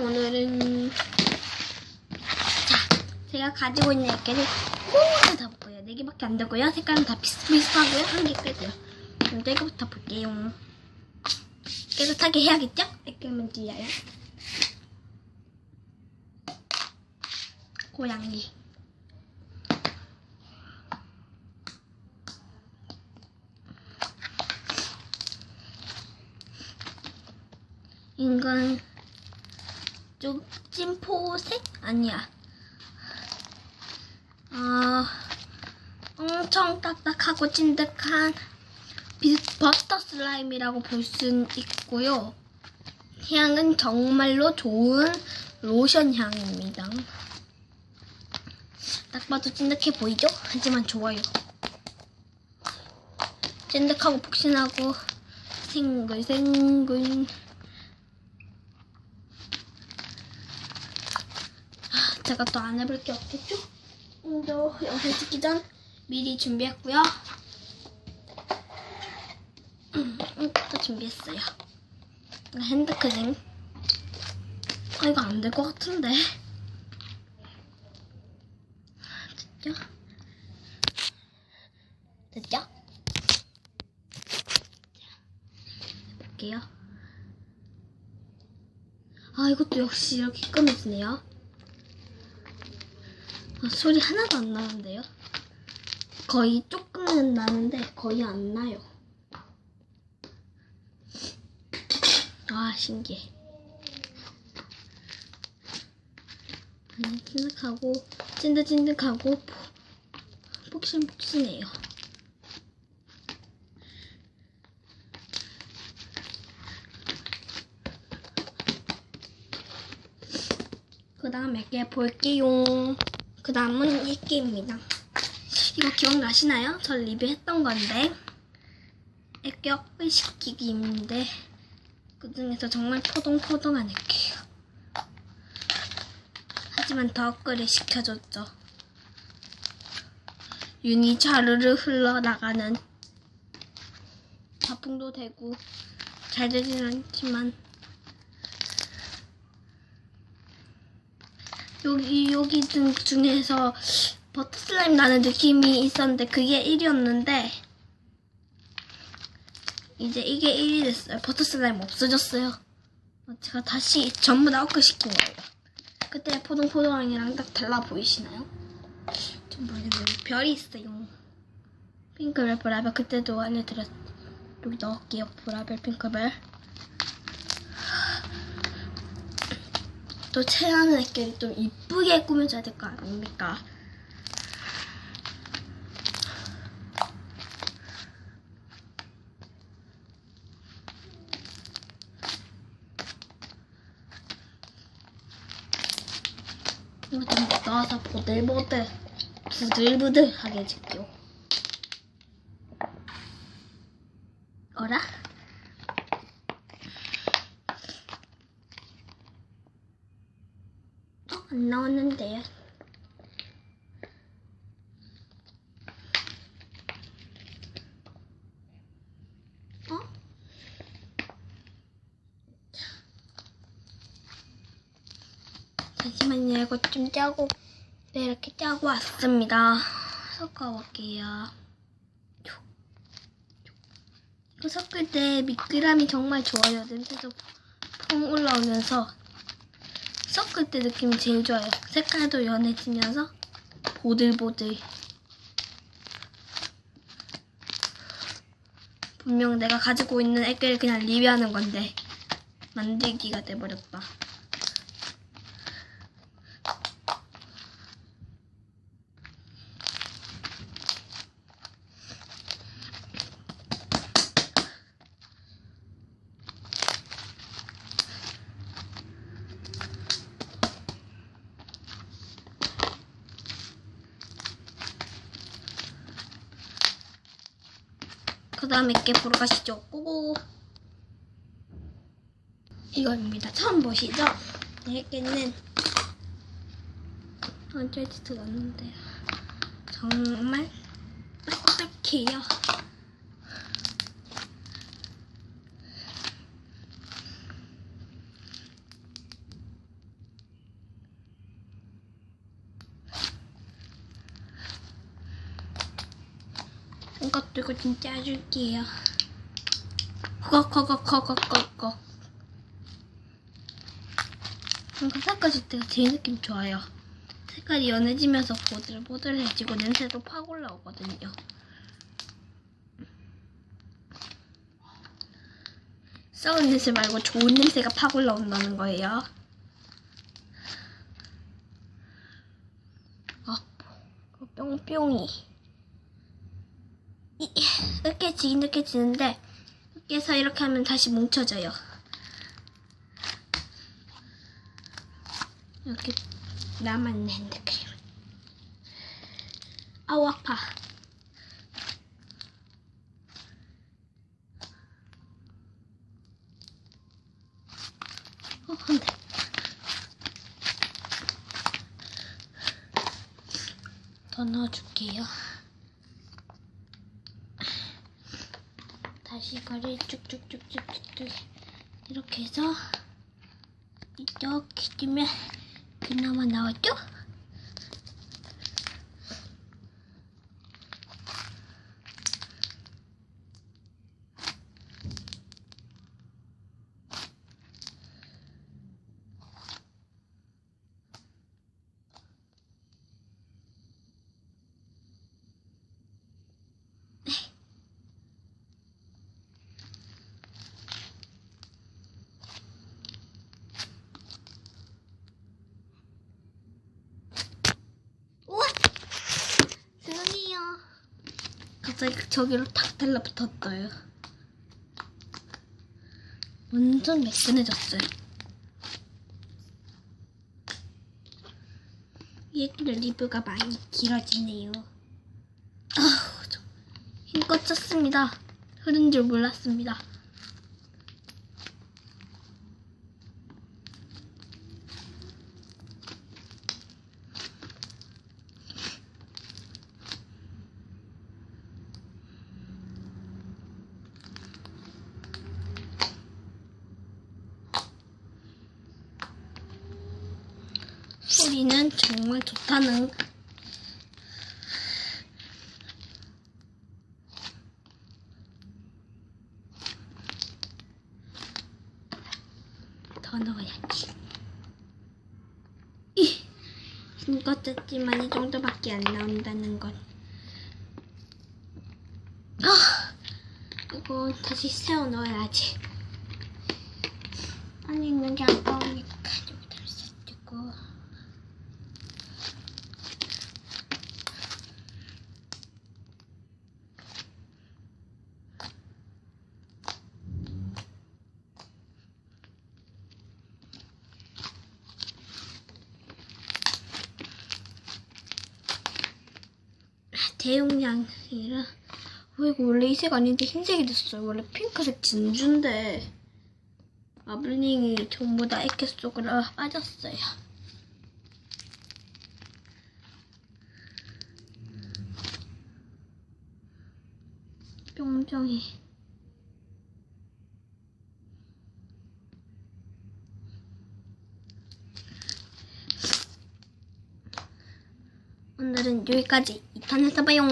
오늘은 자 제가 가지고 있는 액계를 모두 다 볼게요. 네 개밖에 안 되고요. 색깔은 다 비슷비슷하고요. 한개 빼고요. 먼저 이거부터 볼게요. 깨끗하게 해야겠죠? 액계면 찔려요. 고양이. 이건 좀 찐포색? 아니야. 아, 엄청 딱딱하고 찐득한 비, 버터 슬라임이라고 볼 수 있고요. 향은 정말로 좋은 로션 향입니다. 딱 봐도 찐득해 보이죠? 하지만 좋아요. 찐득하고 폭신하고 생글생글 아, 제가 또 안 해볼 게 없겠죠? 먼저 영상 찍기 전 미리 준비했고요. 음, 또 준비했어요. 핸드크림. 아, 이거 안 될 것 같은데. 됐죠? 됐죠? 볼게요. 아, 이것도 역시 이렇게 끊어지네요. 아, 소리 하나도 안 나는데요? 거의 조금은 나는데 거의 안 나요. 아, 신기해. 음, 찐득하고, 찐득찐득하고, 포- 폭신폭신해요. 그 다음 몇 개 볼게요. 그 다음은 이 개입니다. 이거 기억나시나요? 저 리뷰했던 건데, 애격을 시키기인데, 그 중에서 정말 포동포동한 애기예요. 하지만 더 업글을 시켜줬죠. 윤이 자르르 흘러나가는 자풍도 되고 잘 되진 않지만 여기 여기 중, 중에서 버터 슬라임 나는 느낌이 있었는데 그게 1위였는데 이제 이게 1위 됐어요. 버터 슬라임 없어졌어요. 제가 다시 전부 다 업글 시킨 거예요. 그때 포동포동이랑 딱 달라 보이시나요? 좀 모르겠네요. 별이 있어요. 핑크별 브라벨 그때도 알려드렸 여기 넣을게요. 브라벨 핑크별. 또 체하는 애끼리 좀 이쁘게 꾸며줘야 될 거 아닙니까? 이거 좀 넣어서 보들보들 부들부들하게 해줄게요. 어라? 어, 안 나왔는데요. 어? 잠시만요. 이거 좀 짜고, 네, 이렇게 짜고 왔습니다. 섞어볼게요. 이거 섞을 때 미끄럼이 정말 좋아요. 냄새도 퐁 올라오면서 섞을 때 느낌이 제일 좋아요. 색깔도 연해지면서 보들보들. 분명 내가 가지고 있는 액을 그냥 리뷰하는 건데 만들기가 돼버렸다. 그 다음에 게 보러 가시죠. 고고. 이거입니다. 처음 보시죠? 여기는 언제지도 났는데요. 정말 딱딱해요. 이것도 이거 진짜 해줄게요. 헉헉헉헉헉헉헉. 이거 닦아줄 때가 제일 느낌 좋아요. 색깔이 연해지면서 보들보들해지고 냄새도 팍 올라오거든요. 썩은 냄새 말고 좋은 냄새가 팍 올라온다는 거예요. 아, 그 뿅뿅이. 이, 으깨지긴 으깨지는데, 으깨서 이렇게 하면 다시 뭉쳐져요. 이렇게 남았네, 핸드크림. 아우, 아파. 어, 안 돼. 더 넣어줄게요. 다시 이거를 쭉쭉쭉쭉쭉 이렇게 해서 이렇게 주면 그나마 나왔죠? 우와! 죄송해요. 갑자기 저기로 탁 달라붙었어요. 완전 매끈해졌어요. 이 얘기를 리뷰가 많이 길어지네요. 아우, 저 힘껏 쳤습니다. 흐른 줄 몰랐습니다. 소리는 정말 좋다는 더 넣어야지. 이, 힘껏 쳤지만 이 정도밖에 안 나온다는 건. 아, 이거 다시 세워 넣어야지. 안에 있는 게 아까우니까 좀 다시 두고. 대용량이라 어, 이거 원래 이 색 아닌데 흰색이 됐어요. 원래 핑크색 진주인데 마블링이 전부 다 액체 속으로 빠졌어요. 뿅뿅이 오늘은 여기까지 2탄에서 봐요.